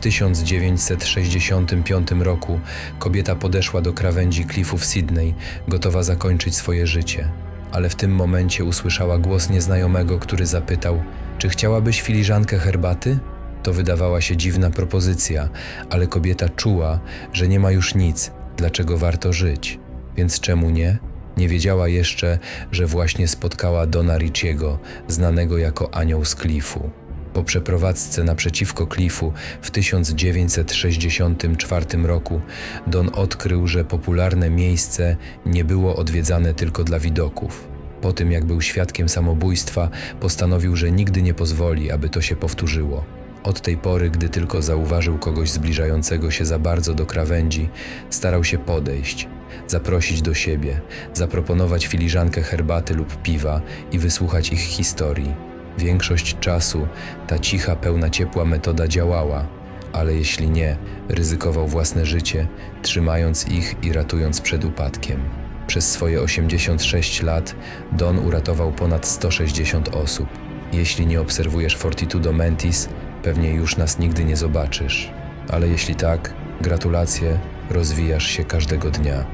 W 1965 roku kobieta podeszła do krawędzi klifów Sydney, gotowa zakończyć swoje życie. Ale w tym momencie usłyszała głos nieznajomego, który zapytał: Czy chciałabyś filiżankę herbaty? To wydawała się dziwna propozycja, ale kobieta czuła, że nie ma już nic, dlaczego warto żyć. Więc czemu nie? Nie wiedziała jeszcze, że właśnie spotkała Dona Ricciego, znanego jako Anioł z Klifu. Po przeprowadzce naprzeciwko Klifu w 1964 roku Don odkrył, że popularne miejsce nie było odwiedzane tylko dla widoków. Po tym, jak był świadkiem samobójstwa, postanowił, że nigdy nie pozwoli, aby to się powtórzyło. Od tej pory, gdy tylko zauważył kogoś zbliżającego się za bardzo do krawędzi, starał się podejść, zaprosić do siebie, zaproponować filiżankę herbaty lub piwa i wysłuchać ich historii. Większość czasu ta cicha, pełna ciepła metoda działała, ale jeśli nie, ryzykował własne życie, trzymając ich i ratując przed upadkiem. Przez swoje 86 lat Don uratował ponad 160 osób. Jeśli nie obserwujesz Fortitudo Mentis, pewnie już nas nigdy nie zobaczysz. Ale jeśli tak, gratulacje, rozwijasz się każdego dnia.